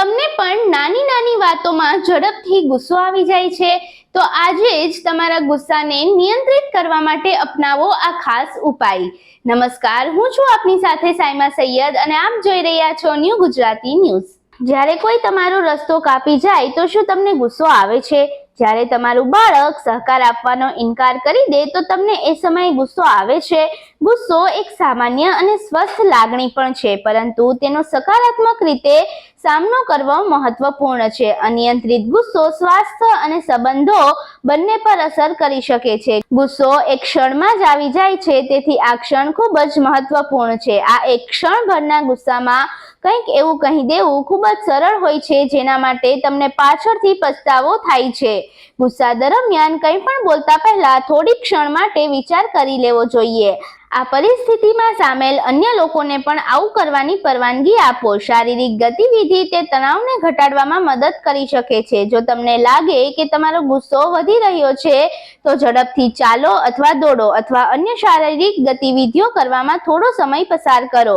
તમને પણ નાની નાની વાતોમાં ઝડપથી ગુસ્સો આવી જાય છે, તો આજે જ તમારા ગુસ્સાને નિયંત્રિત કરવા માટે અપનાવો આ ખાસ ઉપાય. નમસ્કાર, હું છું આપની સાથે સાયમા સૈયદ અને આપ જોઈ રહ્યા છો ન્યૂ ગુજરાતી ન્યૂઝ. જ્યારે કોઈ તમારો રસ્તો કાપી જાય, તો શું તમને ગુસ્સો આવે છે? જ્યારે તમારું બાળક સહકાર આપવાનો ઇનકાર કરી દે, તો તમને એ સમયે ગુસ્સો આવે છે. ગુસ્સો એક સામાન્ય અને સ્વસ્થ લાગણી પણ છે, પરંતુ તેનો સકારાત્મક રીતે સામનો કરવો મહત્વપૂર્ણ છે. અનિયંત્રિત ગુસ્સો સ્વાસ્થ્ય અને સંબંધો બંને પર અસર કરી શકે છે. ગુસ્સો એક ક્ષણમાં જ આવી જાય છે, તેથી આ ક્ષણ ખૂબ જ મહત્વપૂર્ણ છે. આ એક ક્ષણભરના ગુસ્સામાં કંઈક એવું કહી દેવું ખૂબ જ સરળ હોય છે, જેના માટે તમને પાછળથી પસ્તાવો થાય છે. ગુસ્સા દરમિયાન કંઈ પણ બોલતા પહેલા થોડી ક્ષણ માટે વિચાર કરી લેવો જોઈએ. આ પરિસ્થિતિમાં સામેલ અન્ય લોકોને પણ આવું કરવાની પરવાનગી આપો. શારીરિક ગતિવિધિ તે તણાવને ઘટાડવામાં મદદ કરી શકે છે. જો તમને લાગે કે તમારો ગુસ્સો વધી રહ્યો છે, તો ઝડપથી ચાલો અથવા દોડો અથવા અન્ય શારીરિક ગતિવિધિઓ કરવામાં થોડો સમય પસાર કરો.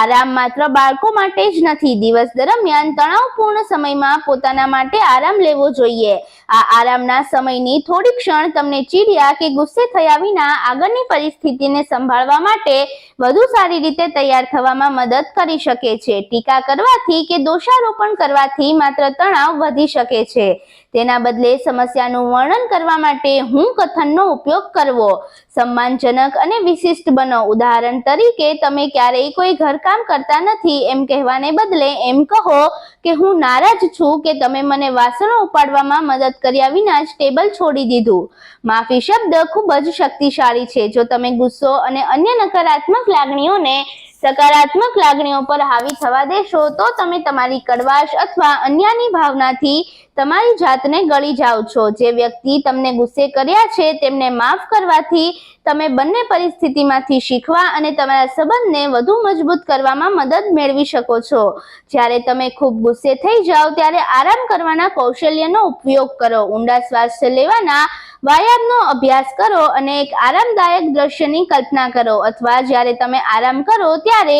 આરામ માત્ર બાળકો માટે જ નથી. દિવસ દરમિયાન તણાવપૂર્ણ સમયમાં પોતાના માટે આરામ લેવો જોઈએ. આ આરામના સમયની થોડી ક્ષણ તમને ચીડિયા કે ગુસ્સે થયા વિના આગળની પરિસ્થિતિને સંભાળવા માટે વધુ સારી રીતે તૈયાર થવામાં મદદ કરી શકે છે. ટીકા કરવાથી કે દોષારોપણ કરવાથી માત્ર તણાવ વધી શકે છે. તેના બદલે સમસ્યાનું વર્ણન કરવા માટે હું કથનનો ઉપયોગ કરવો, સન્માનજનક અને વિશિષ્ટ બનો. ઉદાહરણ તરીકે, તમે ક્યારેય કોઈ ઘરકામ કરતા નથી એમ કહેવાને બદલે એમ કહો કે હું નારાજ છું કે તમે મને વાસણો ઉપાડવામાં મદદ કર્યા વિના જ ટેબલ છોડી દીધું. માફી શબ્દ ખૂબ જ શક્તિશાળી છે. જો તમે ગુસ્સો અને અન્ય નકારાત્મક લાગણીઓને સકારાત્મક લાગણીઓ પર હાવી થવા દેશો, તો તમે તમારી કડવાશ અથવા અન્યની ભાવનાથી તમારી જાતને ગળી જાઓ છો. જે વ્યક્તિ તમને ગુસ્સે કર્યા છે, તેમને માફ કરવાથી તમે બંને પરિસ્થિતિમાંથી શીખવા અને તમારા સંબંધને વધુ મજબૂત કરવામાં મદદ મેળવી શકો છો. જ્યારે તમે ખૂબ ગુસ્સે થઈ જાઓ, ત્યારે આરામ કરવાના કૌશલ્યનો ઉપયોગ કરો. ઊંડા શ્વાસ લેવાના વ્યાયામનો અભ્યાસ કરો અને એક આરામદાયક દ્રશ્યની કલ્પના કરો અથવા જ્યારે તમે આરામ કરો ત્યારે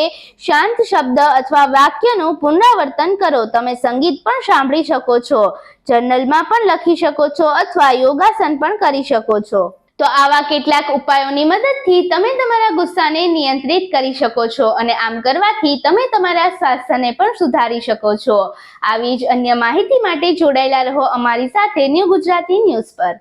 શાંત શબ્દ અથવા વાક્યનું પુનરાવર્તન કરો. તમે સંગીત પણ સાંભળી શકો છો, જર્નલમાં પણ લખી શકો છો અથવા યોગાસન પણ કરી શકો છો. તો આવા કેટલાક ઉપાયોની મદદથી તમે તમારા ગુસ્સાને નિયંત્રિત કરી શકો છો અને આમ કરવાથી તમે તમારા સ્વાસ્થ્યને પણ સુધારી શકો છો. આવી જ અન્ય માહિતી માટે જોડાયેલા રહો અમારી સાથે ન્યૂ ગુજરાતી ન્યૂઝ પર.